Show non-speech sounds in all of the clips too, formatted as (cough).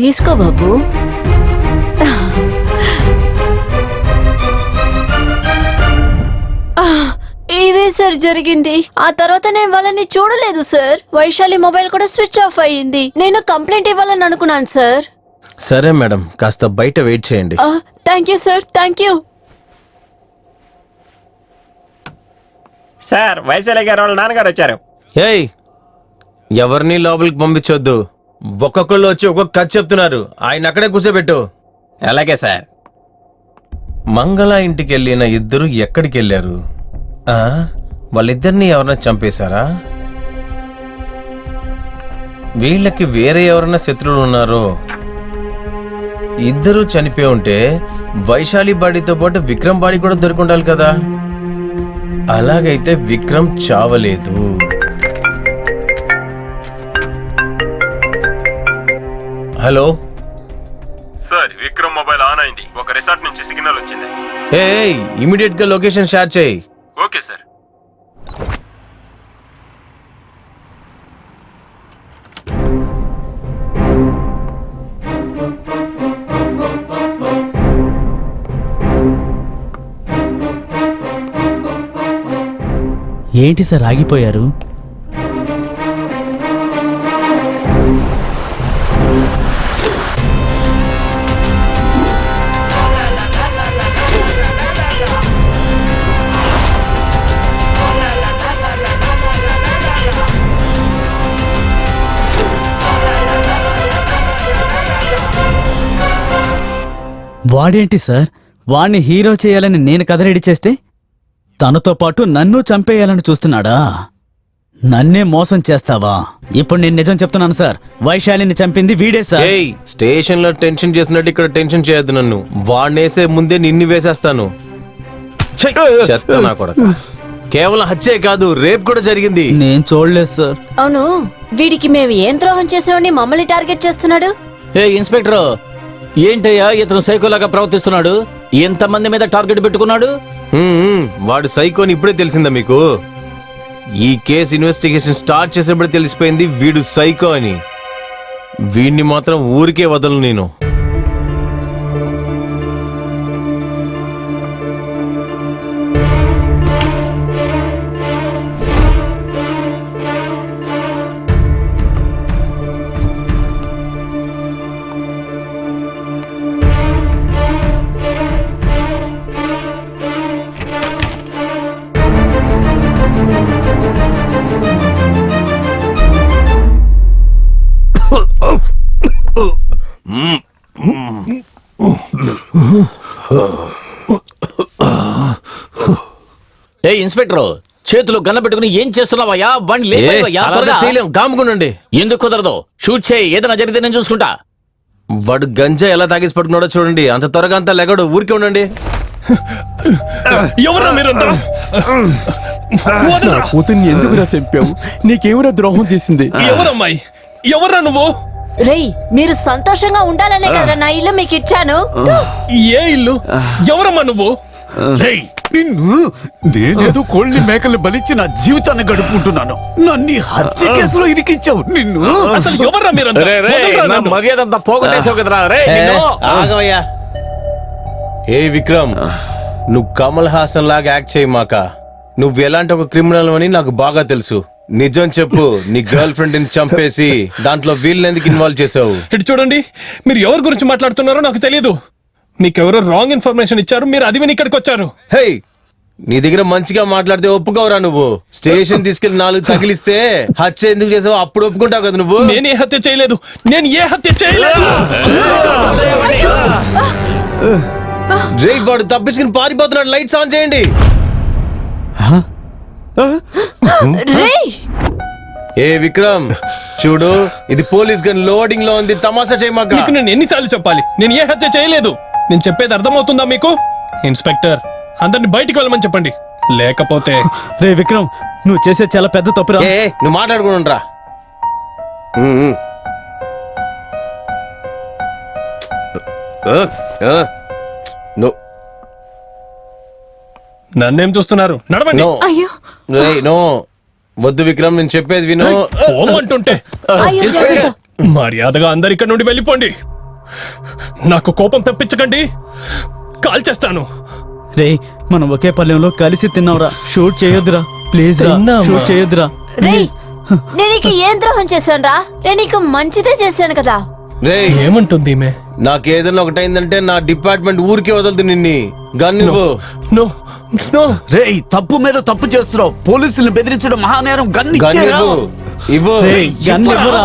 తీసుకో బాబు. ఆ, ఇదే సార్ జరిగింది. ఆ తర్వాత నేను వాళ్ళని చూడలేదు సార్. వైశాలి మొబైల్ కూడా స్విచ్ ఆఫ్ అయ్యింది. నేను కంప్లైంట్ ఇవ్వాలని అనుకున్నాను సార్. సరే మేడం కాస్త బయట వెయిట్ చేయండి. Thank you sir thank you. Sir Vaishali గారు వాళ్ళ నాన్నగారు వచ్చారు. ఏయ్ ఎవరిని లోపలికి పంపించొద్దు. ఒక్కొక్కళ్ళు వచ్చి ఒక్కొక్క కథ చెప్తున్నారు. ఆయన అక్కడే కూర్చోబెట్టు. అలాగే సార్. మంగళ ఇంటికి వెళ్ళిన ఇద్దరు ఎక్కడికి వెళ్ళారు? వాళ్ళిద్దరిని ఎవరైనా చంపేశారా? వీళ్ళకి వేరే ఎవరైనా శత్రువులు ఉన్నారో? ఇద్దరు చనిపోయి ఉంటే వైశాలి బాడీతో పాటు విక్రమ్ బాడీ కూడా దొరికుండాలి కదా? అలాగైతే విక్రమ్ చావలేదు. Hello? Sir Vikram mobile on అయింది. ఒక రిసార్ట్ నుంచి సిగ్నల్ వచ్చింది. ఏ ఇమీడియట్గా లొకేషన్ షేర్ చేయి. Okay sir. ఏంటి సార్ ఆగిపోయారు? వాడేంటి సార్? వాణ్ణి హీరో చేయాలని నేను కథ రెడీ చేస్తే తనతో పాటు నన్ను చంపేయాలని చూస్తున్నాడా? నన్నే మోసం చేస్తావా? ఇప్పుడు నేను నిజం చెప్తున్నాను సార్. వైశాలిని చంపింది వీడే సార్. ఏయ్ స్టేషన్లో టెన్షన్ చేసినట్టు ఇక్కడ టెన్షన్ చేయొద్దు నన్ను. వాడినేసే ముందే నిన్ను వేసేస్తాను. ఛై! చెత్త నా కొడక. కేవలం హత్యే కాదు రేప్ కూడా జరిగింది. నేను చూడలేదు సార్. అవును వీడికి మేము ఏం ద్రోహం చేసామని మమ్మల్ని టార్గెట్ చేస్తున్నాడు? ఏ ఇన్స్పెక్టర్ ఏంటయ్యా ఇతను సైకోలాగా ప్రవర్తిస్తున్నాడు? ఎంతమంది మీద టార్గెట్ పెట్టుకున్నాడు? హ్మ్, వాడు సైకోని ఇప్పుడే తెలిసిందా మీకు? ఈ కేసు ఇన్వెస్టిగేషన్ స్టార్ట్ చేసినప్పుడే తెలిసిపోయింది వీడు సైకో అని. వీడిని మాత్రం ఊరికే వదలను నేను. ఇన్స్పెక్టర్ చేతులు గన్న పెట్టుకుని ఏం చేస్తున్నావయ్యా? బండి త్వరగా. చేయలేం. గాముకునండి ఎందుకు కుదరదు? షూట్ చేయి. ఏదైనా జరిగితే నేను చూసుకుంటా. వాడు గంజా ఎలా తాగేసి పట్టుకున్నాడో చూడండి. అంత త్వరగా అంతా లెగడు. ఊరికే ఉండండి. ఎవరా మీరంతా? నా కూతుర్ని ఎందుకురా చంపావు? నీకేమిరా ద్రోహం చేసింది? ఎవరమ్మాయి? ఎవరా నువ్వు? రేయ్ మీరు సంతోషంగా ఉండాలనే కదా నా ఇల్లు మీకు ఇచ్చాను ఏ ఇల్లు? ఎవరమ్మా నువ్వు? రేయ్, నిన్ను నేనేదో కోళ్ళని మేకలు బలిచ్చి నా జీవితాన్ని గడుపుకుంటున్నాను. నన్ను హత్య కేసులో ఇరికించావు. నిన్ను? అసలు పోగొట్టేసావు కదరా. రే. ఆగవయ్యా. ఏ విక్రమ్ నువ్వు కమల్ హాసన్ లాగా యాక్ట్ చేయి మాక నువ్వు ఎలాంటి ఒక క్రిమినల్ అని నాకు బాగా తెలుసు. నిజం చెప్పు నీ గర్ల్ ఫ్రెండ్ని చంపేసి దాంట్లో వీళ్ళని ఎందుకు ఇన్వాల్వ్ చేసావు? ఇటు చూడండి మీరు ఎవరి గురించి మాట్లాడుతున్నారో నాకు తెలియదు మీకెవరో రాంగ్ ఇన్ఫర్మేషన్ ఇచ్చారు మీరు అది విని ఇక్కడికి వచ్చారు. హే నీ దగ్గర మంచిగా మాట్లాడితే ఒప్పుకోవరా నువ్వు. స్టేషన్ తీసుకెళ్ళి నాలుగు తగిలిస్తే హత్య ఎందుకు చేసావు అప్పుడు ఒప్పుకుంటావు కదా నువ్వు. నేను ఏ హత్య చేయలేదు. నేను ఏ హత్య చేయలేదు. రే వాడు తప్పించుకుని పారిపోతున్నాడు. లైట్స్ ఆన్ చేయండి. ఏ విక్రమ్ చూడు ఇది పోలీస్ గన్ లోడింగ్లో ఉంది. తమాషా చేయమాక. మీకు నేను ఎన్నిసార్లు చెప్పాలి? నేను ఏ హత్య చేయలేదు. నేను చెప్పేది అర్థమవుతుందా మీకు? ఇన్స్పెక్టర్. అందరిని బయటికి వెళ్ళమని చెప్పండి. లేకపోతే రే విక్రమ్ నువ్వు చేసే చాలా పెద్ద తప్పురా. ఏ నువ్వు మాట్లాడుకుని రా నన్నేం చూస్తున్నారు? నడవండి. నో. అయ్యో. రేయ్ నో. వద్దు విక్రమ్ నేను చెప్పేది విను. పోమంటుంటే. అయ్యో జాగ్రత్త. మర్యాదగా అందరు ఇక్కడ నుండి వెళ్ళిపోండి. నాకు కోపం తెప్పించకండి. కాల్ చేస్తాను. రే మనం ఒకే పల్లెంలో కలిసి తిన్నావురా. షూట్ చేయొద్దురా. ప్లీజ్ రా. తిన్నామా? షూట్ చేయొద్దురా. రేయ్ నేను నీకు ఏం ద్రోహం చేశాను రా నేను నీకు మంచిదే చేశాను కదా. రే ఏమంటుంది ఈమె? నాకేదైనా ఒకటైందంటే నా డిపార్ట్మెంట్ ఊరికే వదలదు నిన్ని. గన్ ఇవ్వు. నో నో రేయ్ తప్పు మీద తప్పు చేస్తున్నావు. పోలీసుల్ని బెదిరించడం మహానేరం గన్ గన్ ఇచ్చేరా. ఇవ్వు. ఇవ్వు. రేయ్, గన్ ఇవ్వరా.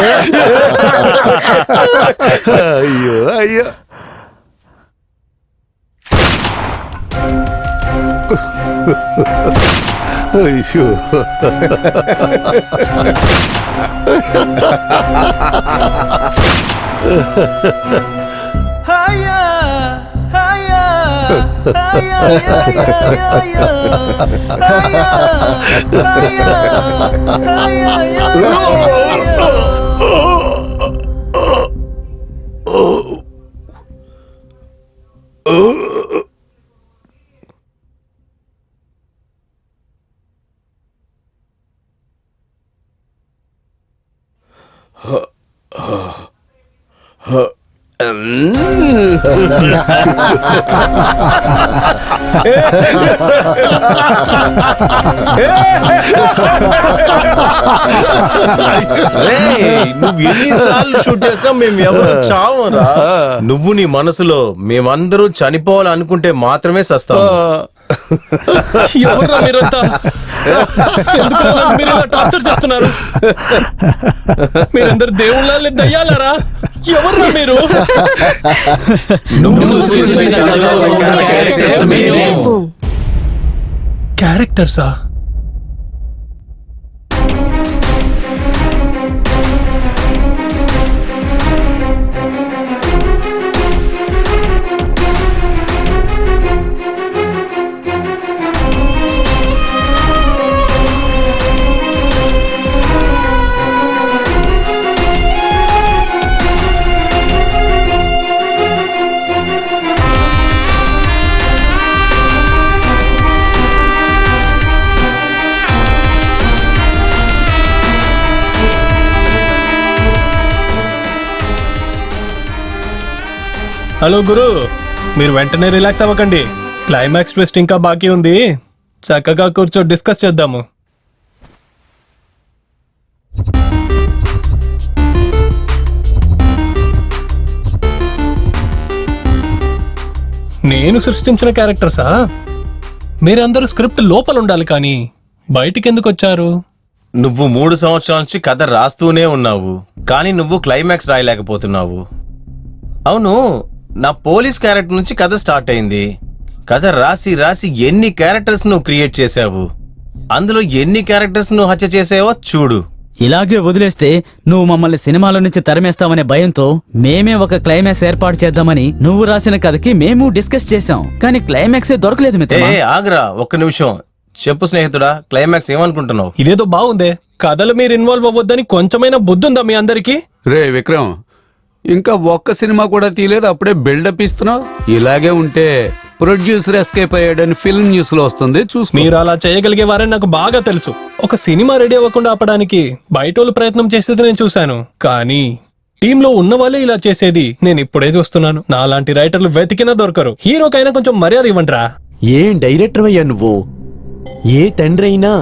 రేయ్ షూట్ చేయరా, చెయ్. అయ్యో అయ్యో అయ్యో రేయ్, (laughs) నువ్వు ఎన్నిసార్లు షూట్ చేసినా మేము. ఎవరు చావరా నువ్వు నీ మనసులో మేమందరూ చనిపోవాలనుకుంటే మాత్రమే సస్తాం మీరంతా? మీరు ఇలా టార్చర్ చేస్తున్నారు? మీరందరు దేవుళ్ళ దయ్యాలరా? ఎవర్రా మీరు. క్యారెక్టర్సా? హలో గురు మీరు వెంటనే రిలాక్స్ అవ్వకండి. క్లైమాక్స్ ట్విస్ట్ ఇంకా బాకీ ఉంది. చక్కగా కూర్చో డిస్కస్ చేద్దాము. నేను సృష్టించిన క్యారెక్టర్సా మీరందరూ స్క్రిప్ట్ లోపల ఉండాలి కానీ బయటికి ఎందుకు వచ్చారు? నువ్వు మూడు సంవత్సరాల నుంచి కథ రాస్తూనే ఉన్నావు కానీ నువ్వు క్లైమాక్స్ రాయలేకపోతున్నావు. అవును నా పోలీస్ క్యారెక్టర్ నుంచి కథ స్టార్ట్ అయింది. కథ రాసి రాసి ఎన్ని క్యారెక్టర్స్ నువ్వు క్రియేట్ చేసావు అందులో ఎన్ని క్యారెక్టర్స్ నువ్వు హత్య చేసావో చూడు. ఇలాగే వదిలేస్తే నువ్వు మమ్మల్ని సినిమాల నుంచి తరిమేస్తావనే భయంతో మేమే ఒక క్లైమాక్స్ ఏర్పాటు చేద్దామని నువ్వు రాసిన కథకి మేము డిస్కస్ చేశాం. కానీ క్లైమాక్సే దొరకలేదు మిత్రమా. ఆగ్రా ఒక్క నిమిషం. చెప్పు స్నేహితుడా క్లైమాక్స్ ఏమనుకుంటున్నావు? ఇదేదో బాగుందే. కథలు మీరు ఇన్వాల్వ్ అవ్వద్దని కొంచెమైనా బుద్ధి ఉందా మీ అందరికీ? రే విక్రమ్ ఇంకా ఒక్క సినిమా కూడా తీయలేదు అప్పుడే బిల్డప్ ఇస్తున్నావు ఇలాగే ఉంటే ప్రొడ్యూసర్ ఎస్కేప్ అయ్యాడని ఫిల్మ్ న్యూస్లో వస్తుంది చూసుకో. మీరు అలా చేయగలిగేవారని నాకు బాగా తెలుసు. ఒక సినిమా రెడీ అవ్వకుండా ఆపడానికి బయటోళ్ళు ప్రయత్నం చేసేది నేను చూశాను. కానీ టీంలో ఉన్న వాళ్ళే ఇలా చేసేది నేను ఇప్పుడే చూస్తున్నాను. నాలాంటి రైటర్లు వెతికినా దొరకరు. హీరోకైనా కొంచెం మర్యాద ఇవ్వండిరా. ఏం డైరెక్టర్ అయ్యా నువ్వు? ఏ తండ్రి అయినా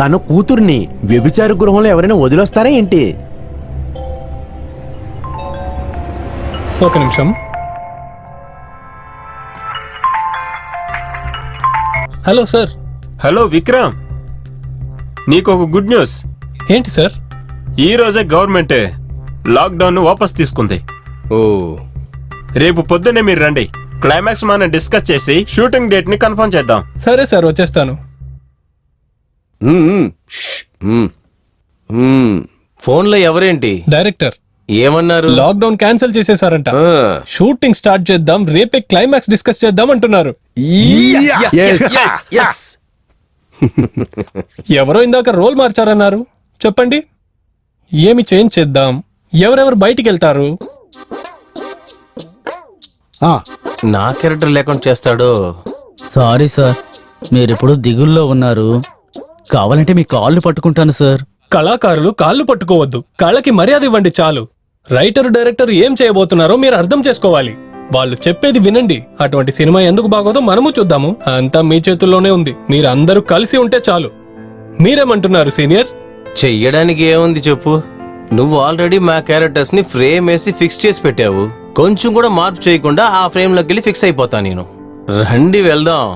తన కూతుర్ని వ్యభిచార గృహంలో ఎవరైనా వదిలేస్తారా ఏంటి? ఒక నిమిషం. Hello sir. హలో విక్రమ్. నీకు ఒక గుడ్ న్యూస్. ఏంటి సార్? ఈ రోజే గవర్నమెంట్ లాక్డౌన్ వాపస్ తీసుకుంది. ఓ. రేపు పొద్దున్నే మీరు రండి. క్లైమాక్స్ మనం డిస్కస్ చేసి షూటింగ్ డేట్ని కన్ఫర్మ్ చేద్దాం. సరే సార్ వచ్చేస్తాను. ఫోన్లో ఎవరేంటి? డైరెక్టర్. ఏమన్నారు? లాక్డౌన్ క్యాన్సిల్ చేసేసారంట. షూటింగ్ స్టార్ట్ చేద్దాం రేపే క్లైమాక్స్ డిస్కస్ చేద్దాం అంటున్నారు. (laughs) ఎవరో ఇందాక రోల్ మార్చారన్నారు. చెప్పండి. ఏమి చేంజ్ చేద్దాం? ఎవరెవరు బయటికి వెళ్తారు నా క్యారెక్టర్ లేకుండా చేస్తాడో. సారీ సార్ మీరిప్పుడు దిగుల్లో ఉన్నారు. కావాలంటే మీ కాళ్ళు పట్టుకుంటాను సార్. కళాకారులు కాళ్ళు పట్టుకోవద్దు. కళకి మర్యాద ఇవ్వండి చాలు. రైటర్ డైరెక్టర్ ఏం చేయబోతున్నారో మీరు అర్థం చేసుకోవాలి. వాళ్ళు చెప్పేది వినండి. అటువంటి సినిమా ఎందుకు బాగోదో మనము చూద్దాము. అంతా మీ చేతుల్లోనే ఉంది. మీరు అందరూ కలిసి ఉంటే చాలు. మీరేమంటున్నారు సీనియర్? చెయ్యడానికి ఏముంది చెప్పు. నువ్వు ఆల్రెడీ మా క్యారెక్టర్స్ని ఫ్రేమ్ వేసి ఫిక్స్ చేసి పెట్టావు. కొంచెం కూడా మార్పు చేయకుండా ఆ ఫ్రేమ్లోకి వెళ్ళి ఫిక్స్ అయిపోతా నేను. రండి వెళ్దాం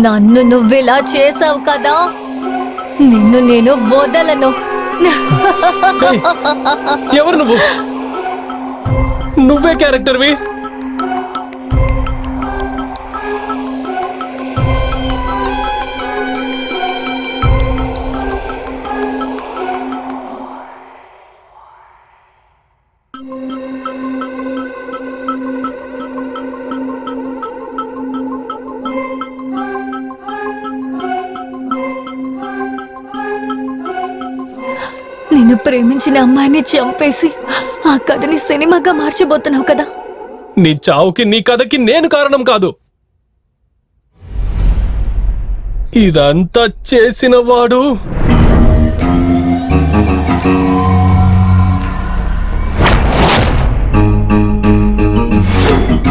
నన్ను నువ్విలా చేసావు కదా? నిన్ను నేను వదలను. ఎవరు నువ్వు? నువ్వే క్యారెక్టర్వి. నేను ప్రేమించిన అమ్మాయిని చంపేసి ఆ కథని సినిమాగా మార్చబోతున్నావు కదా? నీ చావుకి నీ కథకి నేను కారణం కాదు. ఇదంతా చేసిన వాడు